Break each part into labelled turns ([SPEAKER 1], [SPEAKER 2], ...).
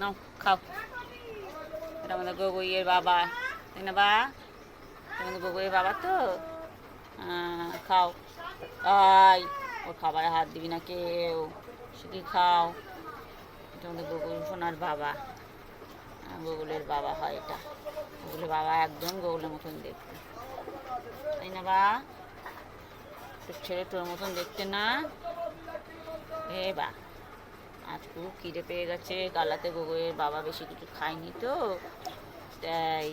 [SPEAKER 1] নাও, খাও। এটা আমাদের গগৈয়ের বাবা, তাই না বা? আমাদের গগৈয়ের বাবা তো? খাও। আই ওর খাবারে হাত দিবি না কেউ। শুধু খাও? এটা আমাদের গগৈ সোনার বাবা। গোগুলের বাবা হয় এটা। গোগুলের বাবা একদম গোগুলের মতন দেখতে। তাই না বা? তোর ছেলে তোর মতন দেখতে না। এ বা। আজ খুব খিদে পেয়ে গেছে, কালাতে গোগলের বাবা বেশি কিছু খায়নি তো, তাই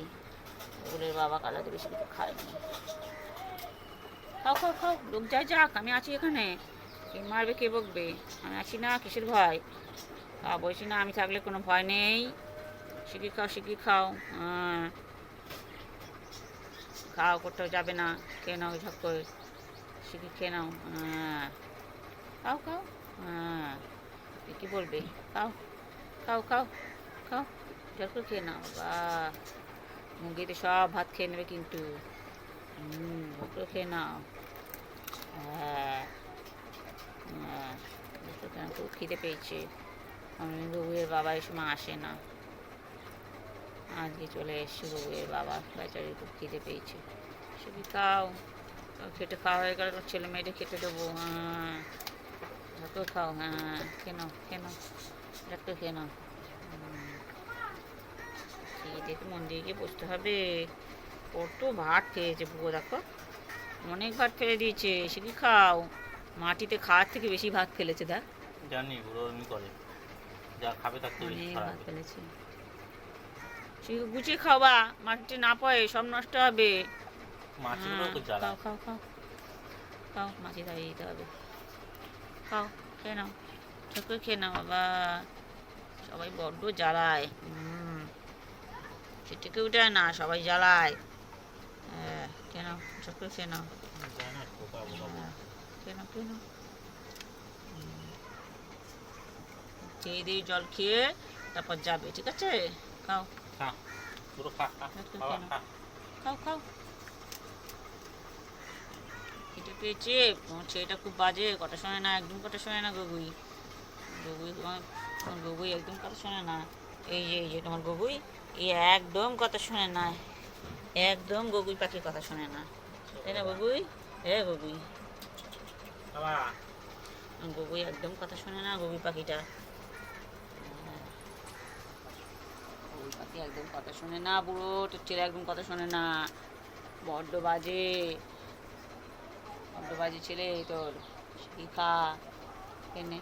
[SPEAKER 1] গোগলের বাবা কালাতে বেশি কিছু খায়নি। খাও খাও খাও, লোক যায় যাক, আমি আছি এখানে। মারবে, কে বকবে? আমি আছি না, কিসের ভয়? খাও, বলছি না, আমি থাকলে কোনো ভয় নেই। শিখি খাও শিখি খাও হ্যাঁ খাও, কোথাও যাবে না, খেয়ে নাও ঝক করে। শিখি খেয়ে নাও হ্যাঁ খাও খাও হ্যাঁ এ কি বলবে? খাও খাও খাও খাও। ঝক করে খেয়ে নাও। বা মুরগিতে সব ভাত খেয়ে নেবে কিন্তু। ঝক করে খেয়ে নাও। হ্যাঁ হ্যাঁ খুব খিদে পেয়েছে। আমি বাবা এই সময় আসে না। আজকে চলে এসছি বউয়ের বাবা। বেচারি খুব খিদে পেয়েছে। শুধু খাও। খেটে খাওয়া হয়ে গেলে ছেলে মেয়েদের খেতে দেবো। হ্যাঁ। ঝাঁকে খাও হ্যাঁ খেয়ে নাও হুম। খেয়ে দেখে মন গিয়ে বসতে হবে কত ভাত খেয়েছে বুকো দেখো অনেক ভাত ফেলে দিয়েছে সে কি খাও মাটিতে খাওয়ার থেকে বেশি ভাত ফেলেছে দেখ
[SPEAKER 2] জানি বুড়ো করে যা খাবে তার থেকে বেশি
[SPEAKER 1] ভাত ফেলেছে সে গুছিয়ে খাওয়া মাটিতে না পড়ে সব নষ্ট হবে
[SPEAKER 2] জ্বালা
[SPEAKER 1] খাও খাও খাও খাও মাছি দাঁড়িয়ে দিতে হবে খাও খেয়ে নাও। ছোট করে খেয়ে নাও বাবা। সবাই বড্ড জ্বালায়। হুম। সেটাকে উঠে না সবাই জ্বালায়। হ্যাঁ খেয়ে নাও খেয়ে নাও। হ্যাঁ, খেয়ে নাও খেয়ে নাও। খেয়ে দিয়ে জল খেয়ে তারপর যাবে ঠিক আছে? খাও।
[SPEAKER 2] খাও
[SPEAKER 1] খাও খাও খেতে পেয়েছে তোমার ছেলেটা খুব বাজে কথা শোনে না একদম কথা শোনে না গগুই। গগুই তোমার গগুই একদম কথা শোনে না। এই যে এই যে তোমার গগুই এই একদম কথা শোনে না। একদম গগুই পাখির কথা শোনে না। তাই না গগুই? হ্যাঁ গগুই।
[SPEAKER 2] বাবা।
[SPEAKER 1] গগুই একদম কথা শোনে না গগুই পাখিটা। পাখি একদম কথা শোনে না বুড়ো তোর ছেলে একদম কথা শোনে না। বড্ড বাজে। দুবাজি ছেলে তোর শিখা এনে।